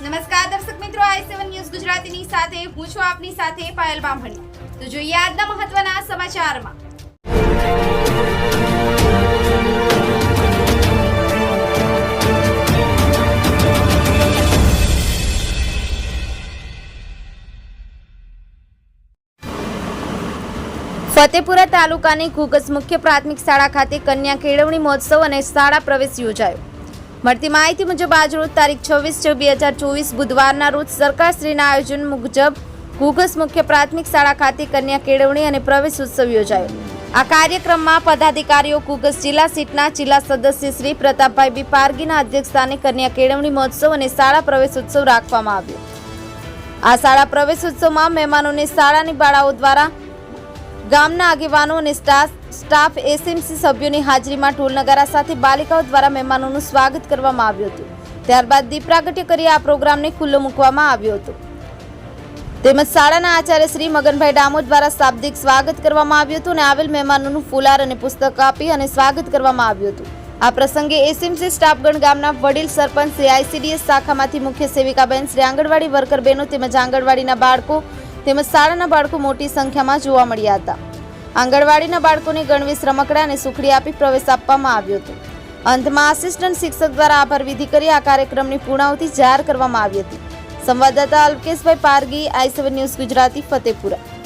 નમસ્કાર, દર્શક મિત્રો, આઈ સેવન ન્યૂઝ ગુજરાતીની સાથે, હું છું આપની સાથે પાયલ બામણી. તો જોઈએ આજના મહત્વના સમાચારમાં. ફતેપુરા તાલુકાની ઘુગસ મુખ્ય પ્રાથમિક શાળા ખાતે કન્યા કેળવણી મહોત્સવ અને શાળા પ્રવેશ યોજાયો. મળતી માહિતી મુજબ આજ રોજ તારીખ છવ્વીસ છ બે હજાર ચોવીસ બુધવારના રોજ સરકારશ્રીના આયોજન મુજબ ઘુઘસ મુખ્ય પ્રાથમિક શાળા ખાતે કન્યા કેળવણી અને પ્રવેશ ઉત્સવ યોજાયો. આ કાર્યક્રમમાં પદાધિકારીઓ ઘુગસ જિલ્લા સીટના જિલ્લા સદસ્ય શ્રી પ્રતાપભાઈ બી પારગીના અધ્યક્ષસ્થાને કન્યા કેળવણી મહોત્સવ અને શાળા પ્રવેશ ઉત્સવ રાખવામાં આવ્યો. આ શાળા પ્રવેશ ઉત્સવમાં મહેમાનોને શાળાની બાળાઓ દ્વારા ગામના આગેવાનો અને સ્ટાફ એસએમસી સભ્યોની હાજરીમાં ઢોલ નગારા સાથે બાલિકાઓ દ્વારા મહેમાનોનું સ્વાગત કરવામાં આવ્યું હતું. ત્યારબાદ દીપ પ્રાગટ્ય કરી આ પ્રોગ્રામને ખુલ્લો મૂકવામાં આવ્યો હતો. તેમજ શાળાના આચાર્ય શ્રી મગનભાઈ ડામોર દ્વારા શાબ્દિક સ્વાગત કરવામાં આવ્યું હતું અને આવેલ મહેમાનોનું ફુલાર અને પુસ્તક આપી અને સ્વાગત કરવામાં આવ્યું હતું. આ પ્રસંગે એસએમસી સ્ટાફગણ ગામના વડીલ સરપંચ શ્રી આઈસીડીએસ શાખામાંથી મુખ્ય સેવિકાબેન શ્રી આંગણવાડી વર્કર બહેનો તેમજ આંગણવાડીના બાળકો તેમજ શાળાના બાળકો મોટી સંખ્યામાં જોવા મળ્યા હતા. આંગણવાડીના બાળકોને ગણવેશ રમકડા અને સુખડી આપી પ્રવેશ આપવામાં આવ્યો હતો. અંતમાં આસિસ્ટન્ટ શિક્ષક દ્વારા આભાર વિધિ કરી આ કાર્યક્રમની પૂર્ણાવતિ જાહેર કરવામાં આવી હતી. સંવાદદાતા અલ્કેશભાઈ પારગી આઈ ન્યૂઝ ગુજરાતી, ફતેપુરા.